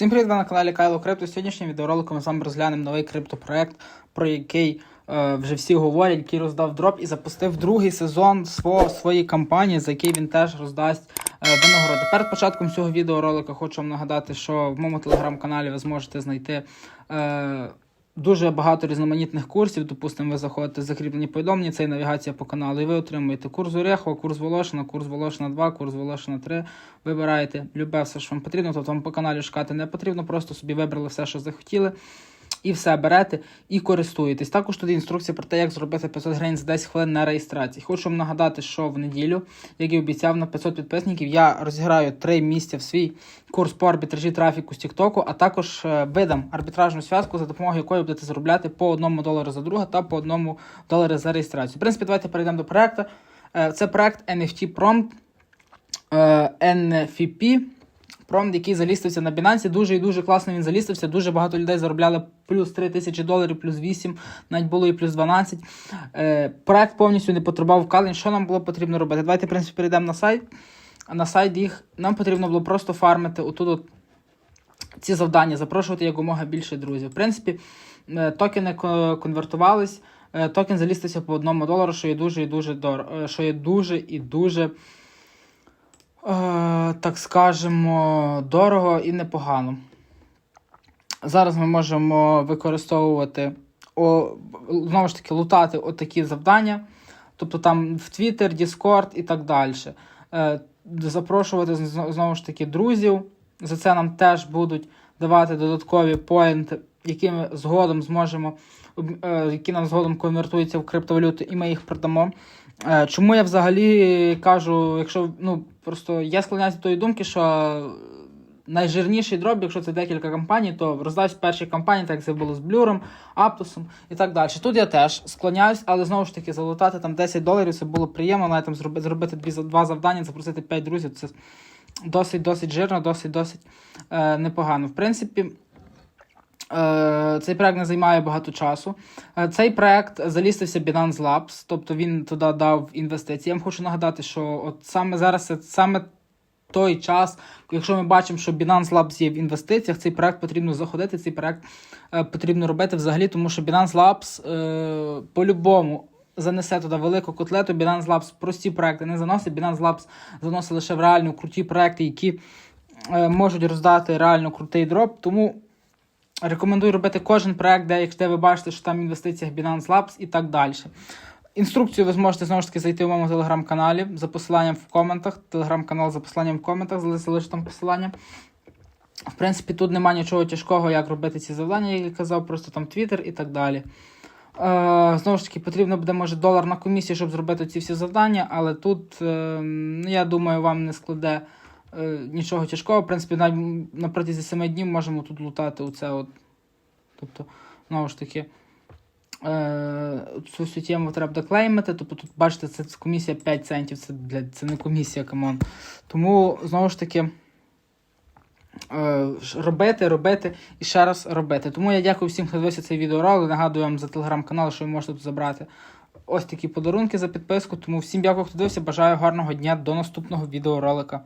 Всім привіт, ви на каналі Кайло Крипто. Сьогоднішнім відеороликом ми з вами розглянемо новий криптопроект, про який е, вже всі говорять, який роздав дроп і запустив другий сезон свого, своєї кампанії, за який він теж роздасть е, винагороди. Перед початком цього відеоролика хочу вам нагадати, що в моєму телеграм-каналі ви зможете знайти. Е, Дуже багато різноманітних курсів. Допустимо, ви заходите в закріплені повідомлення, це і навігація по каналу, і ви отримуєте курс Орехова, курс Волошина, курс Волошина 2, курс Волошина 3. Вибираєте любе все, що вам потрібно. Тобто вам по каналі шукати не потрібно, просто собі вибрали все, що захотіли. І все берете і користуєтесь. Також тут інструкція про те, як зробити 500 гривень за 10 хвилин на реєстрації. Хочу вам нагадати, що в неділю, як і обіцяв, на 500 підписників я розіграю 3 місця в свій курс по арбітражі трафіку з Тіктоку, а також е, видам арбітражну зв'язку, за допомогою якої будете заробляти по 1 долару за друга та по 1 долару за реєстрацію. В принципі, давайте перейдемо до проекту. Е, Це проект NFT Prompt е, NFP. Промд, який залістився на Binance, дуже і дуже класно він залістився. Дуже багато людей заробляли плюс 3 тисячі доларів, плюс 8, навіть було і плюс 12. Е, проект повністю не потребував вкалень. Що нам було потрібно робити? Давайте, в принципі, перейдемо на сайт. На сайт їх нам потрібно було просто фармити отут от ці завдання, запрошувати якомога більше друзів. В принципі, е, токени ко- конвертувались. е, Токен залістився по одному долару, що є дуже і дуже дорого, що є дуже і дуже е, так скажемо, дорого і непогано. Зараз ми можемо використовувати, о, знову ж таки, лутати отакі завдання, тобто там в Twitter, Discord і так далі. Е, запрошувати знову ж таки друзів. За це нам теж будуть давати додаткові поінти, які ми згодом зможемо, е, які нам згодом конвертуються в криптовалюту, і ми їх продамо. Е, Чому я взагалі кажу, якщо ну просто я склоняюся до тої думки, що найжирніший дроб, якщо це декілька компаній, то роздасть в першій компанії, так як це було з Блюром, Аптусом і так далі. Тут я теж склоняюсь, але знову ж таки залутати там 10 доларів, це було приємно, навіть там зробити, зробити дві, два завдання, запросити 5 друзів. Це досить досить жирно, досить досить е, непогано. В принципі. Е, Цей проект не займає багато часу. Е, Цей проект залістився Binance Labs, тобто він туди дав інвестиції. Я вам хочу нагадати, що от саме зараз саме той час, якщо ми бачимо, що Binance Labs є в інвестиціях, цей проект потрібно заходити, цей проект е, потрібно робити взагалі, тому що Binance Labs по-любому. Занесе туди велику котлету. Binance Labs прості проекти не заносить. Binance Labs заносить лише в реально круті проекти, які е, можуть роздати реально крутий дроп. Тому Рекомендую робити кожен проект, де, якщо ви бачите, що там в інвестиціях Binance Labs і так далі. Інструкцію ви зможете знову ж таки зайти в моєму телеграм-каналі за посиланням в коментах. Телеграм-канал за посиланням в коментах, залиш- залишу там посилання. В принципі, тут немає нічого тяжкого, як робити ці завдання, як я казав, просто там Twitter і так далі. Е, знову ж таки, потрібно буде, може, долар на комісії, щоб зробити ці всі завдання, але тут, е, я думаю, вам не складе е, нічого тяжкого. В принципі, навіть на протязі 7 днів можемо тут лутати оце от. Тобто, знову ж таки, е, цю всю тему треба доклеймити. Тобто тут, бачите, це комісія 5 центів, це, блядь, це не комісія, камон. Тому, знову ж таки. е, Робити, робити і ще раз робити. Тому я дякую всім, хто дивився цей відеоролик. Нагадую вам за телеграм-канал, що ви можете тут забрати ось такі подарунки за підписку. Тому всім дякую, хто дивився. Бажаю гарного дня до наступного відеоролика.